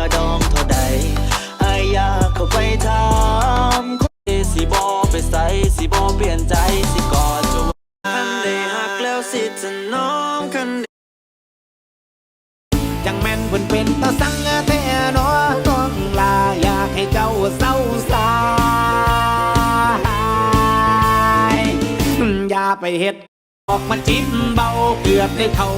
ค่ดองเท่าใดไออยากเข้าไปถามสิบอไปใส่สิบอเปลี่ยนใจสิกอดจูบคันได้หักแล้วสิจะน้องคันยังแม่นเพิ่นเป็นตาสังแท้นอต้องลาอยากให้เจ้าเศร้าสายอย่าไปเฮ็ดออกมาจิ้มเบาเกือบได้เข้า